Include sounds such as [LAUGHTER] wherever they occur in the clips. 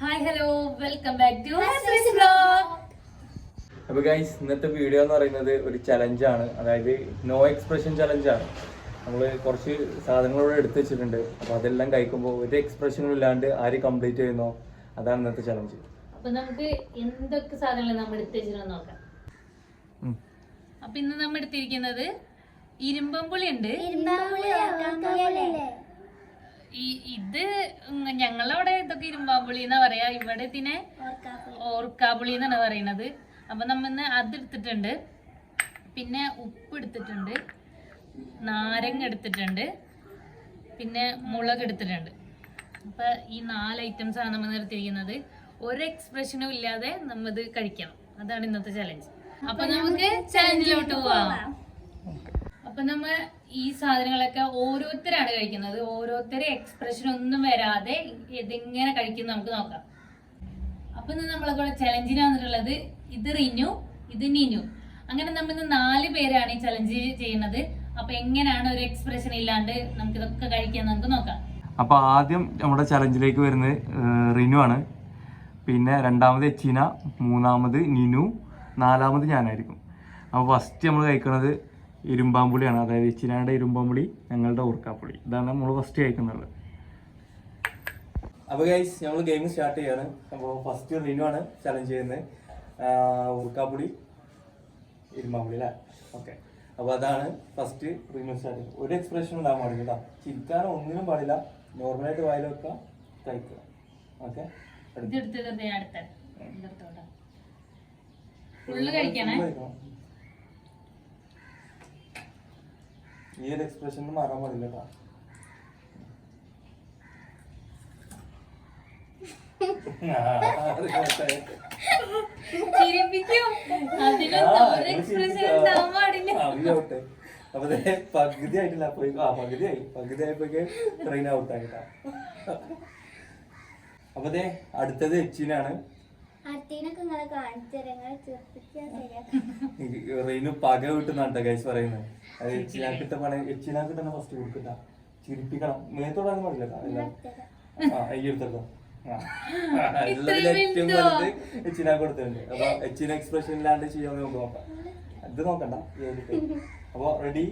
Hi hello welcome back to vlog അപ്പൊ guys ഇന്നത്തെ video എന്ന് പറയുന്നത് ഒരു ചലഞ്ചാണ് അതായത് നോ എക്സ്പ്രഷൻ ചലഞ്ചാണ് നമ്മൾ കുറച്ച് സാധനങ്ങളോട് എടുത്തു വെച്ചിട്ടുണ്ട്. അപ്പൊ അതെല്ലാം കഴിക്കുമ്പോൾ ഒരു എക്സ്പ്രഷനും ഇല്ലാണ്ട് ആര് കംപ്ലീറ്റ് ചെയ്യുന്നോ? അതാണ് ഇന്നത്തെ ചലഞ്ച് അപ്പൊ നമുക്ക് എന്തൊക്കെ സാധനങ്ങൾ നമ്മൾ എടുത്തു വെച്ചിട്ട് നോക്കാം. അപ്പൊ ഇന്ന് നമ്മൾ എടുത്തിരിക്കുന്നത് ഇരുമ്പമ്പുളി ഉണ്ട് ഈ ഇത് ഞങ്ങളവിടെ ഇതൊക്കെ ഇരുമ്പാമ്പുളി എന്നാ പറയാ. ഇവിടെ ഇതിനെ ഓർക്കാപ്പുളി. എന്നാണ് പറയുന്നത്. അപ്പൊ നമ്മ ഇന്ന് അത് എടുത്തിട്ടുണ്ട്. പിന്നെ ഉപ്പ് എടുത്തിട്ടുണ്ട്. നാരങ്ങ എടുത്തിട്ടുണ്ട്. പിന്നെ മുളക് എടുത്തിട്ടുണ്ട്. അപ്പൊ ഈ നാല് ഐറ്റംസ് ആണ് നമ്മൾ നിർത്തിയിരിക്കുന്നത്. ഒരു എക്സ്പ്രഷനും ഇല്ലാതെ നമ്മ ഇത് കഴിക്കണം. അതാണ് ഇന്നത്തെ ചലഞ്ച് അപ്പൊ നമുക്ക് ചലഞ്ചിലോട്ട് പോവാം. അപ്പൊ നമ്മ ഈ സാധനങ്ങളൊക്കെ ഓരോരുത്തരാണ് കഴിക്കുന്നത്. ഓരോരുത്തരെ എക്സ്പ്രഷൻ ഒന്നും വരാതെ ഇതെങ്ങനെ കഴിക്കുന്നു നമുക്ക് നോക്കാം. അപ്പൊ ഇന്ന് നമ്മളെ കൂടെ ചലഞ്ചിന് വന്നിട്ടുള്ളത് ഇത് റിനു ഇത് നിനു അങ്ങനെ നമ്മൾ ഇന്ന് നാല് പേരാണ് ഈ ചലഞ്ച് ചെയ്യുന്നത്. അപ്പൊ എങ്ങനെയാണ് ഒരു എക്സ്പ്രഷൻ ഇല്ലാണ്ട് നമുക്ക് ഇതൊക്കെ കഴിക്കാൻ നമുക്ക് നോക്കാം. അപ്പൊ ആദ്യം നമ്മുടെ ചലഞ്ചിലേക്ക് വരുന്നത് റിനു ആണ്. പിന്നെ രണ്ടാമത് എച്ചീന മൂന്നാമത് നിനു നാലാമത് ഞാനായിരിക്കും. അപ്പോൾ ഫസ്റ്റ് നമ്മൾ കഴിക്കുന്നത് ഇരുമ്പാമ്പുളിയാണ്. അതായത് ഇച്ചിനാടെ ഇരുമ്പാമ്പുളി ഞങ്ങളുടെ ഉറക്കാപ്പുളി ഇതാണ് നമ്മൾ ഫസ്റ്റ് കഴിക്കുന്നത്. അപ്പോൾ ഗൈസ് ഞങ്ങൾ ഗെയിം സ്റ്റാർട്ട് ചെയ്യാണ്. അപ്പോൾ ഫസ്റ്റ് റിനു ആണ് ചലഞ്ച് ചെയ്യുന്നത്. ഉറുക്കാപ്പുളി ഇരുമ്പാമ്പുളി അല്ലേ? ഓക്കെ അപ്പോൾ അതാണ് ഫസ്റ്റ് റിനു സ്റ്റാർട്ട് ചെയ്യുന്നത് ഒരു എക്സ്പ്രഷൻ ഉണ്ടാകാൻ പാടില്ല കേട്ടോ. ചിരിക്കാനോ ഒന്നിനും പാടില്ല. നോർമലായിട്ട് വായിൽ വെക്കുക കഴിക്കുക ഓക്കെ ഇത് ഞാൻ ഫുള്ള് കഴിക്കണേ. ഈ ഒരു എക്സ്പ്രഷൻ മാറാൻ പാടില്ല കേട്ടോ. ചിരിപ്പിക്കും. അതിലൊന്നും ഒരു എക്സ്പ്രഷൻ ഉണ്ടാവാൻ പാടില്ല. അറിയോട്ടെ അപ്പൊ ദേ പകുതി ആയിട്ടില്ല അപ്പോഴേക്കും ആ പകുതി ആയി. പകുതി ആയപ്പോഴേക്ക് ട്രെയിൻ ഔട്ടായിട്ടാ അപ്പൊ അടുത്തത് എച്ചിനാണ്. റെയിന് പക വിട്ടുന്നാണ് ഗൈസ് പറയുന്നത്? അത് എച്ചിനാക്കിട്ട പണി എച്ചിനാക്കിട്ടാണ് ഫസ്റ്റ് കൊടുക്കട്ട. ചിരിപ്പിക്കണം. മേത്തോടാനും പാടില്ല. ആ അയ്യെടുത്തോ [LAUGHS] ഏറ്റവും വലുത് എച്ചിനാ കൊടുത്തിട്ടുണ്ട് അപ്പൊ എച്ചിന എക്സ്പ്രഷൻ ഇല്ലാണ്ട് ചെയ്യാൻ നമുക്ക് നോക്കാം. ഇത് നോക്കണ്ട. ഈ അപ്പൊ റെഡി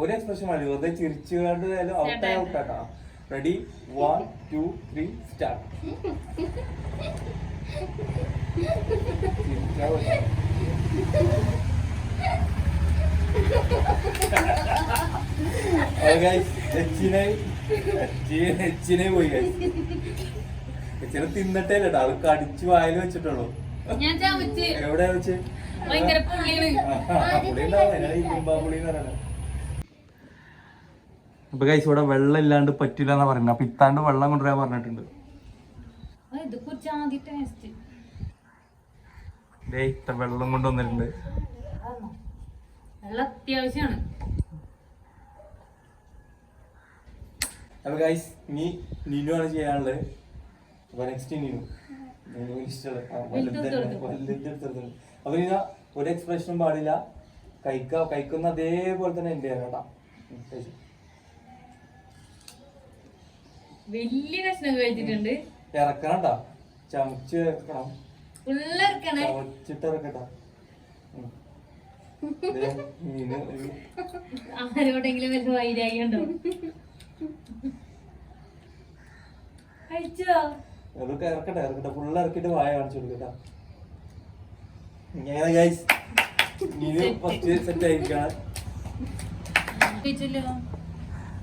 ഒരു എക്സ്പ്രഷൻ മതി. വെറുതെ ചിരിച്ചുകൊണ്ട് ഔട്ട് ആയി ഔട്ട് ആട്ടാ. Ready one two three start എച്ചിനെ പോയി എച്ചിനെ തിന്നിട്ടേ കേട്ടോ ആൾക്ക് കടിച്ചു വായിൽ വെച്ചിട്ടുള്ളൂ എവിടെയാ വെച്ച്? അപ്പൊ കൈസ് ഇവിടെ വെള്ളം ഇല്ലാണ്ട് പറ്റില്ല എന്നാ പറയുന്നത്. അപ്പൊ ഇത്താണ്ട് വെള്ളം കൊണ്ടുവരാൻ പറഞ്ഞിട്ടുണ്ട്. ഇത് കുറച്ച് ആദ്യ ടേസ്റ്റ് ദേ വെള്ളം കൊണ്ടുവന്നിട്ടുണ്ട് നല്ല അത്യാവശ്യമാണ്. അപ്പൊ ഗൈസ് ഇനി നിനു ആണ് ചെയ്യാനുള്ളത്. അപ്പൊ നെക്സ്റ്റ് നിനു. അപ്പൊ നീന ഒരു എക്സ്പ്രഷനും പാടില്ല. കഴിക്ക കഴിക്കുന്ന അതേപോലെ തന്നെ എന്റെ കേട്ടാ. വലിയ കഷ്ണം കഴിച്ചിട്ടുണ്ട്. ഇറക്കണം ട്ടാ ചമച്ച് ഇറക്കണം. ചമച്ചിട്ട് ഇറക്കട്ടാ. ആരോടെങ്കിലും വല്ല വൈരാഗ്യം ഉണ്ടോ? കഴിച്ചോ? അതൊക്കെ ഇറക്കട്ടെ ഇറക്കട്ടെ. ഫുള്ള് ഇറക്കിട്ട് വായ കാണിച്ചു കൊടുക്കട്ടാ. ഇങ്ങനെ ഗൈസ് മീന് ഫസ്റ്റ് സെറ്റ് ആയിരിക്കണം. കഴിച്ചല്ലോ.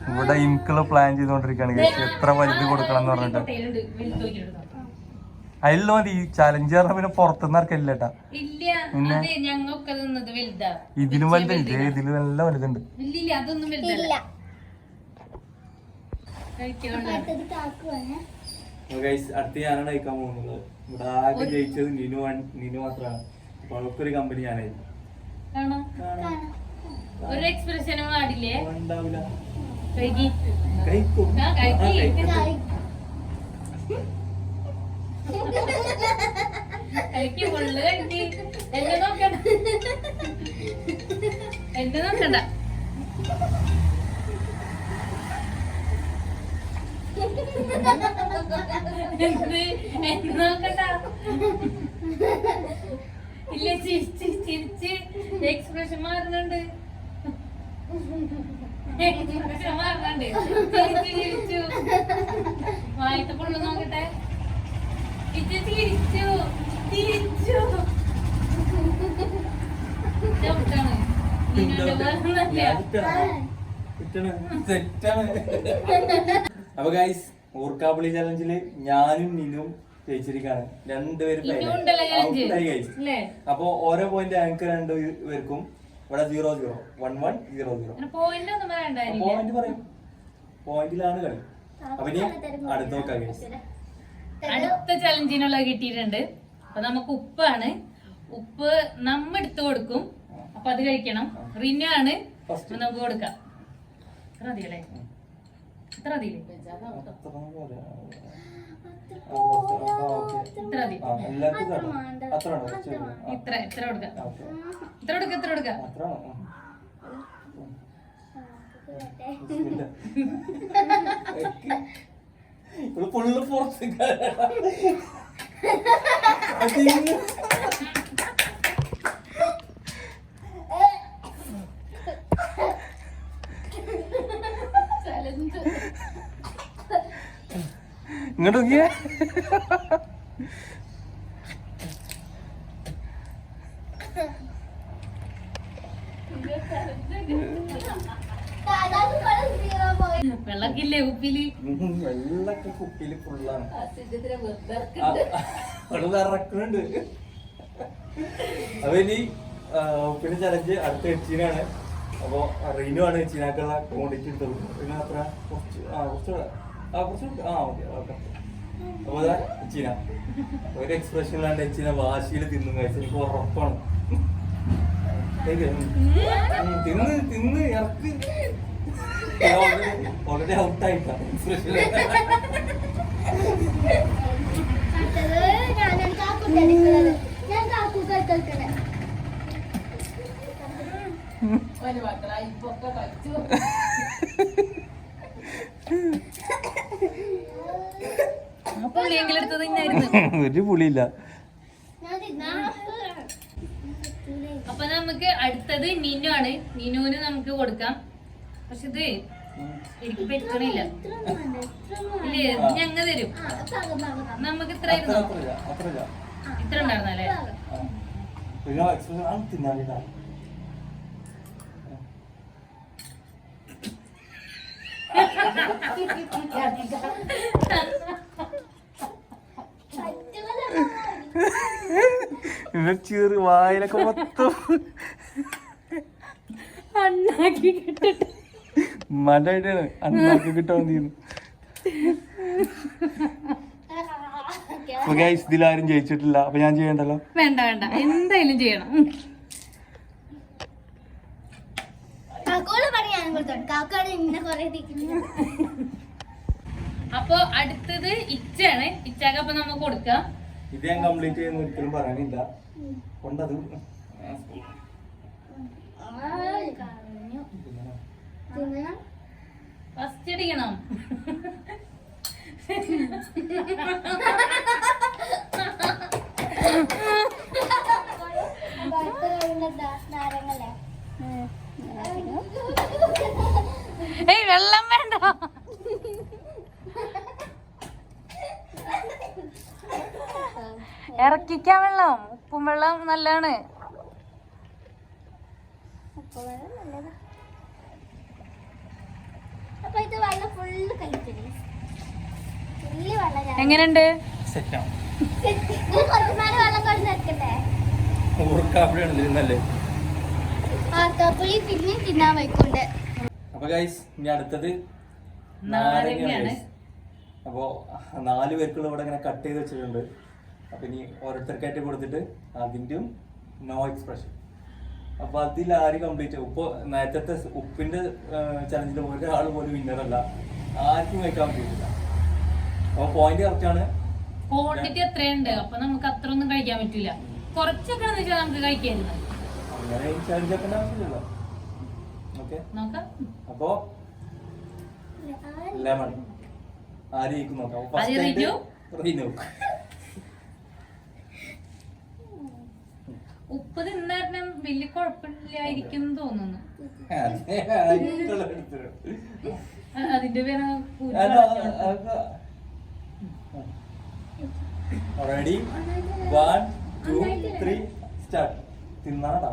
ഇവിടെ ഇൻകൾ പ്ലാൻ ചെയ്തോണ്ടിരിക്കാണ് എത്ര വലുത് കൊടുക്കണം എന്ന് പറഞ്ഞിട്ട്. അതിലോ. അതിലുള്ള മതി ചലഞ്ച് പറഞ്ഞ പിന്നെ പുറത്തുനിന്ന് ഇറക്കില്ല പിന്നെ ഇതിൽ വലുതാ. ഇതിലും വലുതുണ്ട്. ഇതിലും നല്ല വലുതുണ്ട്. അടുത്ത് ഞാനാണ് കഴിക്കാൻ പോകുന്നത്. ഇവിടെ ആകെ ജയിച്ചത് നിനു വൺ- നിനു മാത്രമാണ്. അപ്പൊ അവൾക്കൊരു കമ്പനി കാണാം. ഒരു എക്സ്പ്രഷനും പാടില്ലേ ഉണ്ടാവില്ല. ഫുള്ള് കഴിക്ക് എന്നെ നോക്കണ്ട എന്നെ നോക്കണ്ട ഇല്ല ചിരിച്ച് ചിരിച്ച് എക്സ്പ്രഷൻ മാറുന്നുണ്ട്. എക്സ്പ്രഷൻ മാറുന്നുണ്ട് ചിരിച്ചു ചിരിച്ചു വായത്തെ പൊള്ളു നോക്കട്ടെ. തിരിച്ചു തിരിച്ചു. ചവിട്ടാണ് അപ്പൊ ഗൈസ് ഊർക്കാപ്പുളി ചലഞ്ചിൽ ഞാനും നിനും ജയിച്ചിരിക്കാണ് രണ്ടുപേരും അപ്പൊ ഓരോ പോയിന്റ് ഞങ്ങൾക്ക് രണ്ടു പേർക്കും ഇവിടെ zero zero one one zero zero point ഒന്നും പറയണ്ടായിരുന്നില്ല പോയിന്റ് പറയും. പോയിന്റിലാണ് കളി. അപ്പൊ ഇനി അടുത്ത നോക്കാം. അടുത്ത ചലഞ്ചിനുള്ള കിട്ടിയിട്ടുണ്ട്. അപ്പൊ നമുക്ക് ഉപ്പാണ്. ഉപ്പ് നമ്മ എടുത്തു കൊടുക്കും. അപ്പൊ അത് കഴിക്കണം. റിനു ആണ് നമുക്ക് കൊടുക്കാം. ഇത്ര മതിയല്ലേ? ഇത്ര മതിയില്ലേ? ഇത്ര മതി. ഇത്ര ഇത്ര കൊടുക്കാം. ഇത്ര കൊടുക്ക ഇത്ര കൊടുക്കാം. ഇവൾ full പുറത്തേക്കാ. അതിന്ന് ഇങ്ങോട്ട് നോക്കിയേ. വെള്ളക്കില്ലേ ഉപ്പിൽ വെള്ളൊക്കെ കുപ്പിയിൽ ഫുള്ളാണ് അവിടെ വിറക്കുന്നുണ്ട് അപ്പൊ ഇനി ചലഞ്ച് അടുത്ത എച്ചിനാണ് അപ്പൊ റീനു ആണ് എച്ചിനാക്കുള്ള ക്വാണ്ടിറ്റി എടുത്തത്. പിന്നെ അത്ര കുറച്ച് ആ കുറച്ച് കൂടെ. ആ കുറച്ച് ആ ഓക്കെ ഓക്കെ. അപ്പൊ അതാ ഒരു എക്സ്പ്രഷൻ ഇല്ലാണ്ട് എച്ചീന വാശിയിൽ തിന്നും കഴിച്ചു എനിക്ക് ഉറപ്പാണ്. തിന്ന് തിന്ന് ഇറക്കി. വളരെ ഔട്ടായിട്ടാണ് എക്സ്പ്രഷൻ ഞാനാണ് കാക്കൂട്ടെടുക്കുന്നത് ഞാൻ കാക്കൂക്കൾ കേൾക്കണേ ആ പുള്ളിയെങ്കിലും എടുത്ത് തിന്നായിരുന്നു [LAUGHS] ഒരു പുളിയില്ല. അപ്പൊ നമുക്ക് അടുത്തത് മിനു ആണ്. മിനുവിന് നമുക്ക് കൊടുക്കാം. പക്ഷെ ഇത് എനിക്ക് പറ്റണില്ല ഇല്ലേ? ഞങ്ങ തരും. നമുക്ക് ഇത്ര ഇത്ര ഉണ്ടായിരുന്നല്ലേ ആണ് [LAUGHS] [LAUGHS] ചീറി വായിലൊക്കെ മൊത്തം അണ്ണാക്കി കിട്ടിട്ട്. കിട്ടാൻ തീരുന്നു ഗൈസ് ഇതിലാരും ജയിച്ചിട്ടില്ല. അപ്പൊ ഞാൻ ചെയ്യണ്ടല്ലോ? വേണ്ട വേണ്ട. എന്തായാലും ചെയ്യണം. അപ്പൊ അടുത്തത് ഇച്ചാണ് ഇച്ചാക്ക് അപ്പൊ നമുക്ക് കൊടുക്കാം. ഇത് ഞാൻ കംപ്ലീറ്റ് ചെയ്യുന്ന ഒരിക്കലും പറയാനില്ല. കൊണ്ടത്. ഫസ്റ്റ് അടിക്കണം ഏയ് വെള്ളം വേണ്ട. ഇറക്കിക്കാൻ വെള്ളം. ഉപ്പും വെള്ളം നല്ലതാണ് എങ്ങനെയുണ്ട്? പിന്നെ തിന്നാൻ വയ്ക്കുണ്ട് അപ്പൊ ഗൈസ് ഇനി അടുത്തത് നാരങ്ങയാണ്. അപ്പോ നാല് പേർക്കുള്ള ഇവിടെ ഇങ്ങനെ കട്ട് ചെയ്ത് വെച്ചിട്ടുണ്ട്. അപ്പൊ ഇനി ഓരോരുത്തർക്കായിട്ട് കൊടുത്തിട്ട് അതിന്റെയും നോ എക്സ്പ്രഷൻ അപ്പൊ അതിൽ ആര് കംപ്ലീറ്റ് ഉപ്പ് നേരത്തെ ഉപ്പിന്റെ ചലഞ്ചിൽ ഒരാൾ പോലും വിന്നർ അല്ല. ആർക്കും വയ്ക്കാൻ പറ്റിയിട്ടില്ല. അപ്പൊ പോയിന്റ് കറക്റ്റ് ആണ്. ക്വാണ്ടിറ്റി അത്രയുണ്ട് അപ്പൊ നമുക്ക് അത്ര ഒന്നും കഴിക്കാൻ പറ്റില്ല കുറച്ചൊക്കെ വെച്ചാൽ നമുക്ക് കഴിക്കായിരുന്നു. അങ്ങനെ ചലഞ്ച് ആക്കേണ്ട ആവശ്യമില്ലല്ലോ ഓക്കെ അപ്പോ ലെമൺ. ആര് ജയിക്കും നോക്കാം അപ്പൊ ആദ്യം first റിനു? ആയിട്ട് റിനു ഉപ്പ് തിന്നാരണം വലിയ കുഴപ്പമില്ലായിരിക്കും എന്ന് തോന്നുന്നു. [LAUGHS] അതിന്റെ പേര് ready one two three start. തിന്നാടാ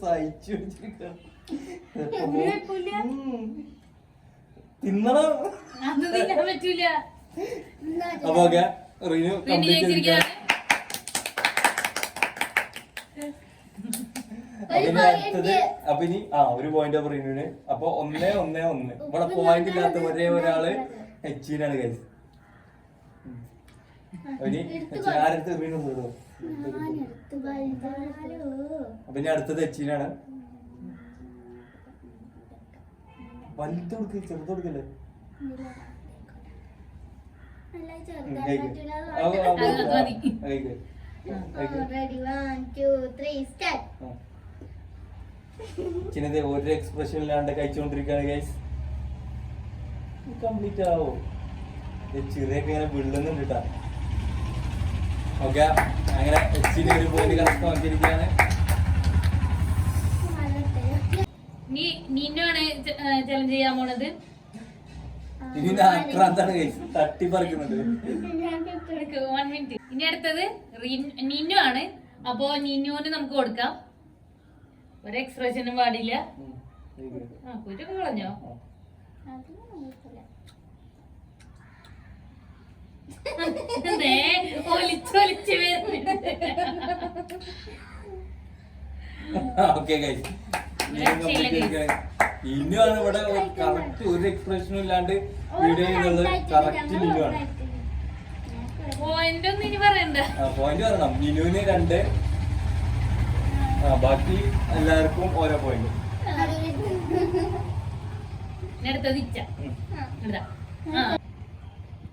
സഹിച്ചു. തിന്നണം? പറ്റൂല. അപ്പൊ ഓക്കെ റിനു കംപ്ലീറ്റ് അപ്പൊ ഇനി point. അടുത്തത് അപ്പൊ ഇനി ആ ഒരു പോയിന്റ് ഓഫ് റിനുവിന്. അപ്പൊ ഒന്നേ ഒന്നേ ഒന്ന്. ഇവിടെ പോയിന്റ് ഇല്ലാത്ത ഒരേ ഒരാൾ എച്ചിനാണ് എച്ചിൻ ആരടുത്ത്? റിനു അപ്പൊ ഇനി അടുത്തത് എച്ചിനാണ് വലുത് കൊടുക്ക് ചെറുത് കൊടുക്കല്ലേ നല്ല ഉം, ചെറുതായി കഴിക്ക്. പറ്റൂല ആ, ആ, ആ, അത് മതി. കഴിക്ക്. കഴിക്ക്. Ready one two three start ചെറുതെടുക്കല്ലേ? ചിനത് ഒരു എക്സ്പ്രഷൻ ഇല്ലാണ്ട് കഴിച്ചുകൊണ്ടിരിക്കുകയാണ് ഗൈസ് കംപ്ലീറ്റ് ആവോ? ചെറിയൊക്കെ ഇങ്ങനെ വിള്ളുന്നുണ്ട് കേട്ടാ ഓക്കെ അങ്ങനെ എച്ചിന് ഒരു പോയിന്റ് കണക്ക് നോക്കിയിരിക്കുകയാണ് നീ നിന്നാണ് ചലഞ്ച് ചെയ്യാൻ പോണത്. ഇനി അടുത്തത് നിന്നു ആണ്. അപ്പോ നിന്നുവിന് നമുക്ക് കൊടുക്കാം. ഒരു എക്സ്പ്രഷനും പാടില്ല. കുറ്റൊക്കെ കളഞ്ഞോ? ഒലിച്ചൊലിച്ച് വരുന്നുണ്ട്. [LAUGHS] ഓക്കെ. ഇന്നുമാണ് ഇവിടെ കറക്റ്റ് ഒരു എക്സ്പ്രഷനും ഇല്ലാണ്ട് വീഡിയോ ചെയ്യുന്നത് കറക്റ്റ് നിന്നുവാണ് പോയിന്റ് പറയണം നിനുവിന് രണ്ട് ബാക്കി എല്ലാവർക്കും ഓരോ പോയിന്റ്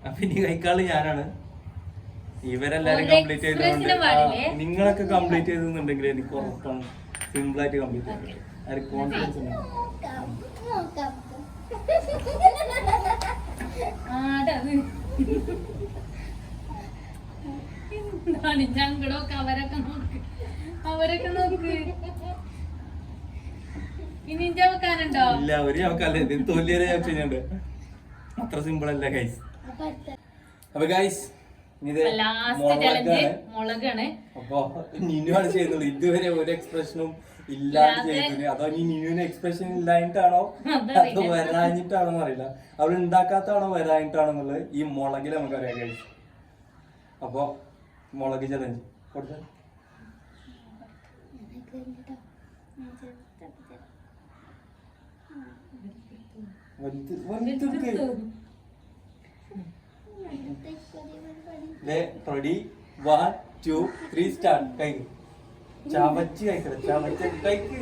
അപ്പൊ ഇനി കൈക്കാൾ ഞാനാണ് ഇവരെല്ലാരും കംപ്ലീറ്റ് ചെയ്തിട്ടുണ്ട് നിങ്ങളൊക്കെ കംപ്ലീറ്റ് ചെയ്തെന്നുണ്ടെങ്കിൽ എനിക്ക് ഉറപ്പാണ്. സിമ്പിൾ ആയിട്ട് കംപ്ലീറ്റ് ചെയ്യും ആര് കോൺഫിഡൻസ് ഉണ്ട് എന്താണ് ഞങ്ങളൊക്കെ അവരൊക്കെ നോക്ക്. അവരൊക്കെ നോക്ക്. ഇനി ചവക്കാനുണ്ടോ വെക്കാനുണ്ടോ ഇല്ല ഒരു ചവക്കല്ലേ ഇതിന് തൊല്ലിയൊരു ചവച്ചുണ്ട് അത്ര സിമ്പിൾ അല്ല ഗൈസ് അപ്പൊ ഗൈസ് മുളകാണ്. അപ്പൊ നിനുവാണ് ചെയ്യുന്നത്. ഇതുവരെ ഒരു എക്സ്പ്രഷനും ഇല്ലാണ്ട് ഇല്ലാതെ- ചെയ്തത് അതോ ഇനി നിനുവിന് എക്സ്പ്രഷൻ ഇല്ലായിട്ടാണോ. അത് വരാഞ്ഞിട്ടാണോ എന്നറിയില്ല അവൾ ഉണ്ടാക്കാത്താണോ വരാഞ്ഞിട്ടാണോ എന്നുള്ളത് ഈ മുളകിൽ അറിയാൻ കഴിച്ചു അപ്പൊ മുളക് ചലഞ്ച് കൊടുത്ത. Ready one two three start കഴിക്കും ചവച്ച് കഴിക്കണം. ചവച്ച് കഴിക്ക്.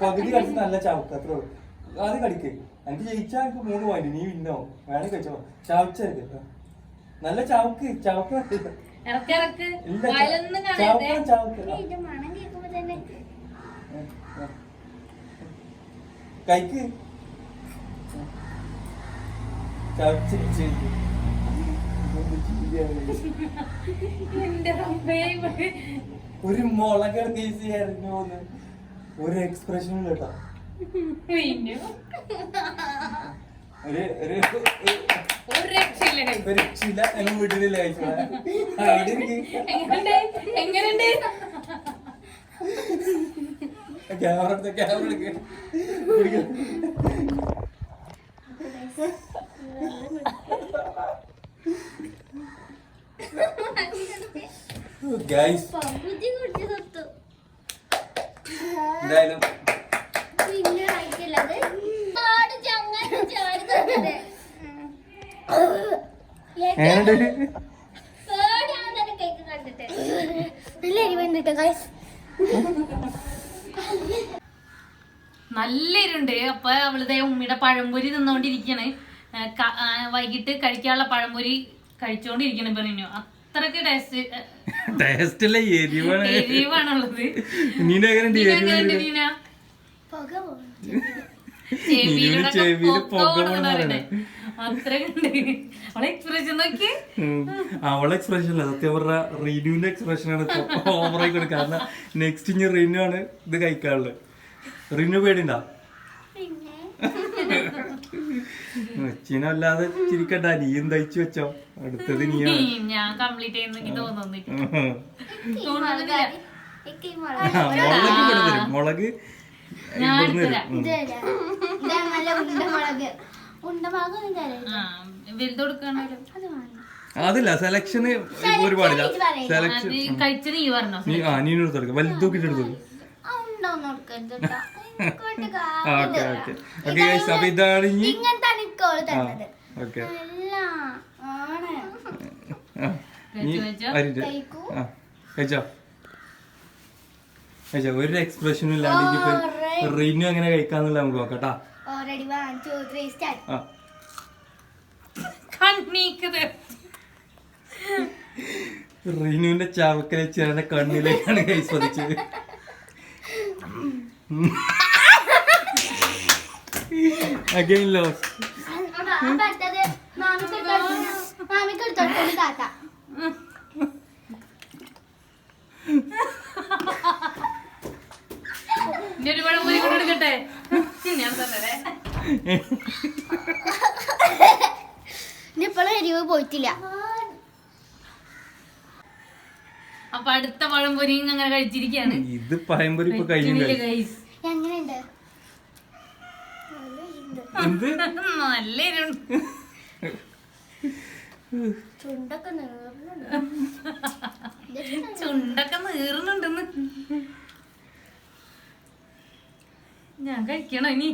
പകുതി കളിച്ച് നല്ല ചവക്ക് അത്ര അത് കടിക്ക് എനിക്ക് ജയിച്ചാ എനിക്ക് മൂന്ന് പോയിന്റ് നീ വിന്നോ വേണേ കഴിച്ചോ ചവച്ചെടുക്ക് നല്ല ചവക്ക് ചവക്ക്. ഇല്ല കഴിക്ക് ചവച്ച് എന്റെ റബ്ബേ, ഇവിടെ ഒരു മുളക് ആയിരുന്നു ഒരു എക്സ്പ്രഷൻ കേട്ടോ. ഒരു ഒരു രക്ഷയില്ല വീട്ടിലില്ല. എങ്ങനെയുണ്ട്? Camera camera. ഗൈസ് എന്തായാലും പിന്നെ കഴിക്കില്ലത് ആട് ചങ്ങനെ ചാടി തന്നെ പേടിയാണ് തന്നെ കേക്ക് കണ്ടിട്ട് നല്ല എരി വന്നിട്ട് ഗൈസ് നല്ല ഇരുണ്ട് അപ്പൊ ഉമ്മിയുടെ പഴംപൊരി തിന്നോണ്ടിരിക്കണ്. ഏ, വൈകിട്ട് കഴിക്കാനുള്ള പഴംപൊരി കഴിച്ചോണ്ടിരിക്കണ പറഞ്ഞു അത്രയ്ക്ക് ടേസ്റ്റ് ടേസ്റ്റ് അല്ല എരിവാണ്. എരിവാണുള്ളത്. അവളെ എക്സ്പ്രഷൻ അല്ല സത്യം പറഞ്ഞ റീനുവിന്റെ എക്സ്പ്രഷൻ ആണ് ഓവറായി കൊടുക്കുക. കാരണം നെക്സ്റ്റ് ഇനി റീനു ആണ് ഇത് കഴിക്കാനുള്ളത്. റീനു പേടിണ്ടാ അല്ലാതെ ചിരിക്കണ്ട നീയും തയ്ച്ചു വെച്ചോ. അടുത്തത് നീയാണ്. ഞാൻ കംപ്ലീറ്റ് ചെയ്യുന്ന എനിക്ക്. തോന്നുന്നില്ല. ഉം. ഈ മുളക്. അതില്ല സെലക്ഷന് ഒരുപാടില്ല. സെലക്ഷൻ കഴിച്ചത് ഈ പറഞ്ഞോ നീ ആ നീ എടുത്ത് വലുതൂക്കിട്ട് വലുത് തൂക്കിട്ട് എടുത്തു ഓക്കെ ഓക്കെ. ഗൈസ് അപ്പൊ ഒരു എക്സ്പ്രഷനും ഇല്ലാണ്ട് റിനു എങ്ങനെ കഴിക്കാന്നുള്ള നമുക്ക് നോക്കട്ടാ ഓൾറെഡി ചവക്കലെ ചേട്ടന്റെ കണ്ണിലേക്കാണ് കൈ പതിച്ചത് അഗൈൻ ലോസ് അടുത്തത് മാമിക്ക് എടുത്തോണ്ട് മാമിക്ക് എടുത്തോണ്ട് താത്ത ഇനി ഒരു പഴം കൂടി കൂടെ എടുക്കട്ടെ ഞാൻ തന്നെ ഇപ്പോഴും എരിവ് പോയിട്ടില്ല. അപ്പൊ അടുത്ത പഴം പൊരിയും അങ്ങനെ കഴിച്ചിരിക്കാണ് ഇത് പഴംപൊരി ഇപ്പൊ നല്ല ചുണ്ടൊക്കെ നീറുന്നുണ്ട്. ചുണ്ടൊക്കെ നീറുന്നുണ്ടെന്ന്. ഞാൻ കഴിക്കണോ ഇനി?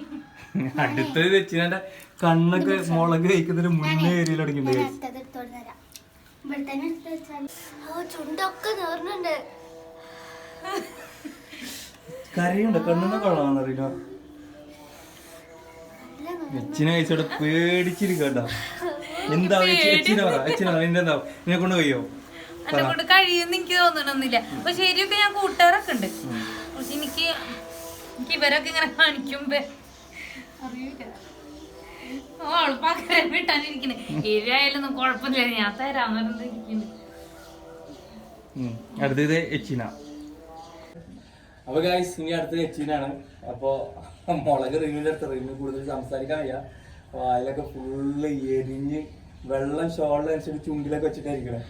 അടുത്തത് വെച്ചിന്റെ കണ്ണൊക്കെ മുളക് കഴിക്കുന്നതിന് മുന്നേ ഏരിയയിൽ തുടങ്ങിയിട്ടുണ്ട് ഇവിടെ തന്നെ എടുത്ത് വെച്ചാൽ ഓ ചുണ്ടൊക്കെ നീറുന്നുണ്ട് കരയുണ്ട് കണ്ണിന്ന് കൊള്ളാന്ന് അറിയില്ല നല്ല നീ- എച്ചിനെ കഴിച്ചോടെ പേടിച്ചിരിക്കണ്ട എന്താ എച്ചിനെ പറ. എച്ചിനെ പറ. എന്താ നിന്നെ കൊണ്ട് കഴിയോ? എന്നെ കൊണ്ട് കഴിയുമെന്ന് എനിക്ക് തോന്നണമെന്നില്ല അപ്പൊ ശരിയൊക്കെ ഞാൻ കൂട്ടുകാരൊക്കെ ഉണ്ട്. പക്ഷെ എനിക്ക് എനിക്ക് ഇവരൊക്കെ ഇങ്ങനെ കാണിക്കുമ്പോ അറിയില്ല വിട്ടാനിരിക്കണേ. എരിയായാലൊന്നും കുഴപ്പമില്ല ഞാൻ. അടുത്തത് എച്ചിന. അപ്പൊ ഗായ്സ് ഇനി അടുത്തത് എച്ചിനാണ്. അപ്പൊ മുളക് റിമിന്റെ അടുത്ത് റിമി കൂടുതൽ സംസാരിക്കാൻ വയ്യ. വായിലൊക്കെ ഫുള്ള് എരിഞ്ഞ് വെള്ളം ഷോളിനനുസരിച്ച് ചുണ്ടിലൊക്കെ വെച്ചിട്ടായിരിക്കണേ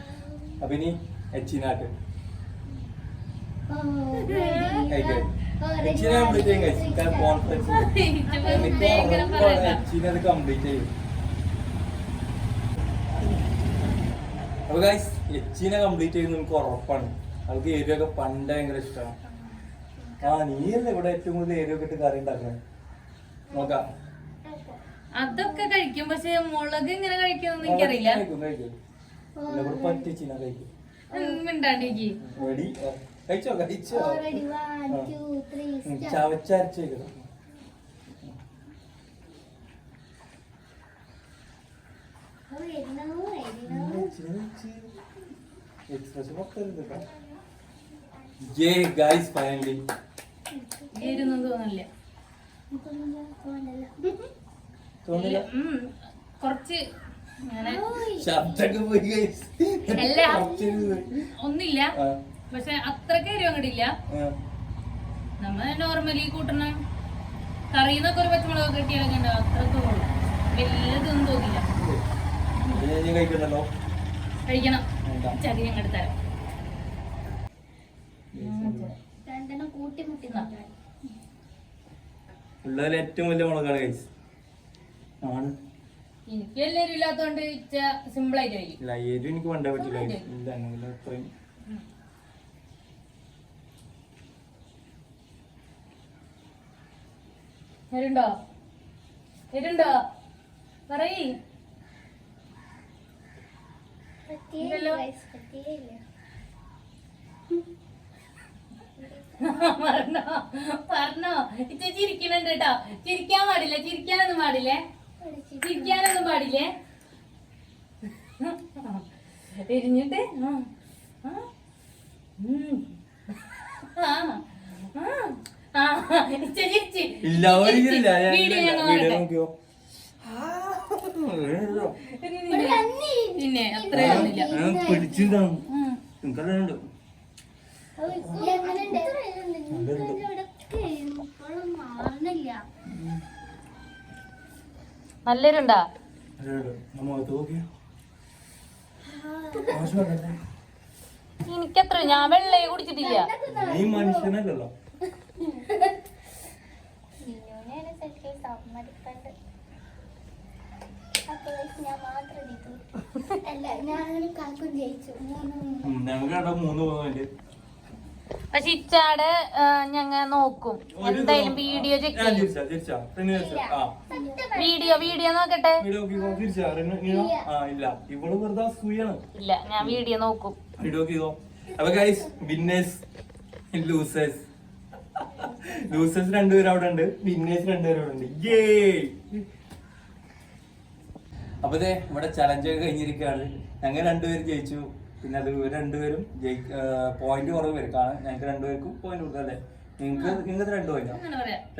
അപ്പൊ ഇനി എച്ചിനാട്ട് ഓ, എച്ചിനെ കംപ്ലീറ്റ് ചെയ്യും കോൺഫിഡൻസ് അത് കംപ്ലീറ്റ് ചെയ്യും. അപ്പൊ ഗൈസ് എച്ചിനെ കംപ്ലീറ്റ് ചെയ്യുന്നത് നമുക്ക് ഉറപ്പാണ്. അവൾക്ക് എരിയൊക്കെ പണ്ട് ഭയങ്കര ഇഷ്ടമാണ് ആ നീയല്ലേ ഇവിടെ ഏറ്റവും കൂടുതൽ എരിയൊക്കെ ഇട്ട് കറി ഉണ്ടാക്കണേ? നോക്കാം. അതൊക്കെ കഴിക്കും. പക്ഷെ മുളക് ഇങ്ങനെ കഴിക്കുമെന്ന് എനിക്കറിയില്ല. പറ്റിച്ചിന കഴിക്കും. മിണ്ടാണ്ടിരിക്കി. കഴിച്ചോ കഴിച്ചോ? ചവച്ചരച്ചു. എക്സ്പ്രഷൻ മൊത്തം ജേ ഗൈസ് ഫൈനലി തോന്നില്ല തോന്നല്ല. കുറച്ച് ശബ്ദമൊക്കെ പോയി ഗൈസ് ഒന്നില്ല പക്ഷെ അത്രയ്ക്ക് എരിവ് അങ്ങടില്ല ആ. നമ്മൾ നോർമലി കൂട്ടണ കറിന്നൊക്കെ ഒരു പച്ചമുളക് കിട്ടിയാലൊക്കെ ഉണ്ടാവും. അത്ര തോന്നും വലുതൊന്നും തോന്നില്ല ഇത് ഞാൻ കഴിക്കണ്ടല്ലോ? കഴിക്കണം. വേണ്ട. ചതി ഞങ്ങൾ തരാം. രണ്ടെണ്ണം കൂട്ടി മുട്ടി നോക്കാം. ഉള്ളതിൽ ഏറ്റവും വലിയ മുളകാണ് ആണ്. എനിക്ക് ഇല്ലാത്തോണ്ട് സിമ്പിൾ ആയിട്ട് കഴിക്കും. എനിക്ക് വേണ്ട പറ്റില്ല guys. വരുണ്ടോ? പറയി. [LAUGHS] പറഞ്ഞോ പറഞ്ഞോ. ഇച്ച ചിരിക്കണുണ്ട് കേട്ടോ. ചിരിക്കാൻ പാടില്ല? ചിരിക്കാനൊന്നും പാടില്ലേ? ചിരിക്കാനൊന്നും പാടില്ലേ? [LAUGHS] എരിഞ്ഞിട്ട്? ആ. ആ. ആ. ഇല്ല വീഡിയോ. നോക്കിയോ പിന്നെ അത്രയൊന്നുമില്ല പിടിച്ചിട്ടാണ് നല്ലൊരുണ്ടാ എനിക്കത്ര ഞാൻ വെള്ളയെ കുടിച്ചിട്ടില്ല. നീ മനുഷ്യനല്ലല്ലോ മിന്നുവിനെയാണ് ശരിക്കും സമ്മതിക്കണ്ട് അപ്പൊ ഞാൻ മാത്രം ചെയ്തു അല്ല ഞാനും കാക്കും ജയിച്ചു മൂന്ന് മൂന്ന് ഉം, ഞങ്ങൾക്ക് അവിടെ മൂന്ന് പക്ഷെ ഇച്ചാടെ ഞങ്ങ നോക്കും. എന്തായാലും വീഡിയോ ചെക്ക് വീഡിയോ വീഡിയോ നോക്കട്ടെ? ഇല്ല. ഇവൾ വെറുതെ അസൂയാണ്. ഇല്ല ഞാൻ വീഡിയോ നോക്കും. വീഡിയോ അപ്പൊ ഗൈസ് വിന്നേഴ്സ് ലൂസേഴ്സ് ലൂസേഴ്സ് രണ്ടുപേരും അവിടെ ഉണ്ട്. വിന്നേഴ്സ് രണ്ടുപേരും അവിടെ ഉണ്ട്. ഏ അപ്പൊ ദേ ഇവിടെ ചലഞ്ച് ഒക്കെ കഴിഞ്ഞിരിക്കുകയാണ്. ഞങ്ങൾ രണ്ടുപേരും ജയിച്ചു. പിന്നെ അത് ഇവർ രണ്ടുപേരും പോയിന്റ് കുറവ് വരും. കാരണം ഞങ്ങൾക്ക് രണ്ടുപേർക്കും പോയിന്റ് കൊടുക്കാം അല്ലേ? നിങ്ങൾക്ക് നിങ്ങൾക്ക് രണ്ട് പോയിന്റ്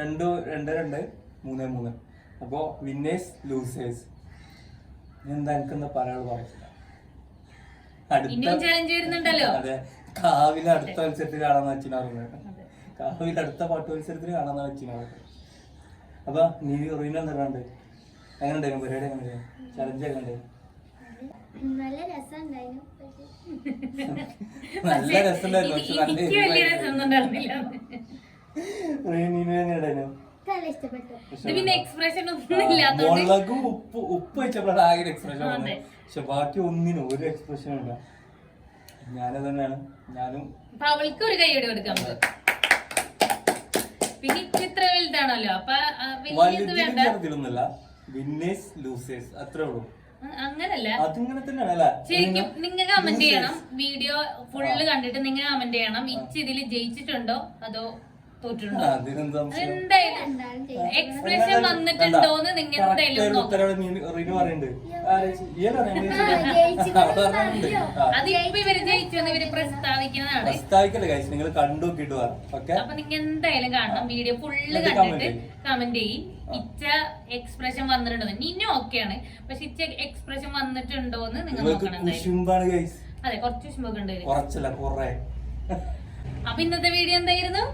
രണ്ട് രണ്ട് രണ്ട് മൂന്ന് മൂന്ന്. അപ്പോ വിന്നേഴ്സ് ലൂസേഴ്സ് എന്താ എനിക്കെന്താ പറയാനുള്ള പറയില്ല അടുത്ത അതെ. കാവിലെ അടുത്ത മത്സരത്തിൽ കാണാന്ന് വെച്ചിനാ പറയുന്നത് അടുത്ത പാട്ട് മത്സരത്തിൽ കാണാൻ വെച്ചിനാ പറയുന്നത് അപ്പൊ നീ ഒറിജിനൽ തരാണ്ട്. എങ്ങനെ ഉണ്ടായിരുന്നു പരിപാടി എങ്ങനെ ചലഞ്ച് എങ്ങനെ നല്ല രസമുണ്ടായിരുന്നു. നല്ല രസമുണ്ടായിരുന്നു പിന്നെ എക്സ്പ്രഷൻ മുളകും ഉപ്പ് ഉപ്പ് വെച്ചപ്പോഴാണ് ആകെ എക്സ്പ്രഷൻ പക്ഷെ ബാക്കി ഒന്നിനും ഒരു എക്സ്പ്രഷൻ ഇല്ല. ഞാനത് തന്നെയാണ്. ഞാനും അവൾക്ക് ഒരു കൈയ്യടി കൊടുക്കാം പിന്നെ ഇപ്പൊ ഇത്ര വലുതാണല്ലോ. അപ്പൊ വലിയത് വേണ്ട. ചെറുതിലൊന്നുമല്ല വിന്നേഴ്സ് ലൂസേഴ്സ് അത്രേ ഉള്ളൂ. അങ്ങനല്ല. അതിങ്ങനെ തന്നെയാണ് ശരിക്കും നിങ്ങൾ കമന്റ് ചെയ്യണം. വീഡിയോ ഫുള്ള് കണ്ടിട്ട് നിങ്ങൾ കമന്റ് ചെയ്യണം. ഇച്ച് ഇതിൽ ജയിച്ചിട്ടുണ്ടോ? അതോ എക്സ്പ്രഷൻ വന്നിട്ടുണ്ടോന്ന് ഇവർ പ്രസ്താവിക്കുന്നതാണ്. പ്രസ്താവിക്കല്ലേ നിങ്ങൾ കണ്ടു നോക്കിട്ട് അപ്പൊ നിങ്ങൾ എന്തായാലും കാണണം. വീഡിയോ ഫുള്ള് കണ്ടിട്ട് കമന്റ് ചെയ്യും. ഇച്ച എക്സ്പ്രഷൻ വന്നിട്ടുണ്ടോ നിന്നെ ഓക്കെയാണ്. പക്ഷെ ഇച്ച എക്സ്പ്രഷൻ വന്നിട്ടുണ്ടോ എന്ന് നിങ്ങൾ നോക്കണം അതെ കുറച്ച് കുറച്ചല്ല കുറെ. അപ്പൊ ഇന്നത്തെ വീഡിയോ എന്തായിരുന്നു?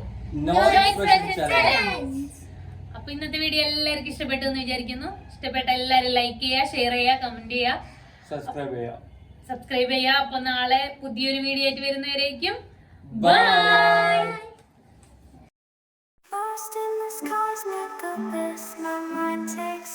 അപ്പൊ ഇന്നത്തെ വീഡിയോ എല്ലാവർക്കും ഇഷ്ടപ്പെട്ടു എന്ന് വിചാരിക്കുന്നു. ഇഷ്ടപ്പെട്ട എല്ലാവരും ലൈക്ക് ചെയ്യുക ഷെയർ ചെയ്യുക കമന്റ് ചെയ്യുക. സബ്സ്ക്രൈബ് ചെയ്യുക. സബ്സ്ക്രൈബ് ചെയ്യുക. അപ്പൊ നാളെ പുതിയൊരു വീഡിയോ ആയിട്ട് വരുന്നവരേക്കും. Bye Lost in the skies, make the best my mind takes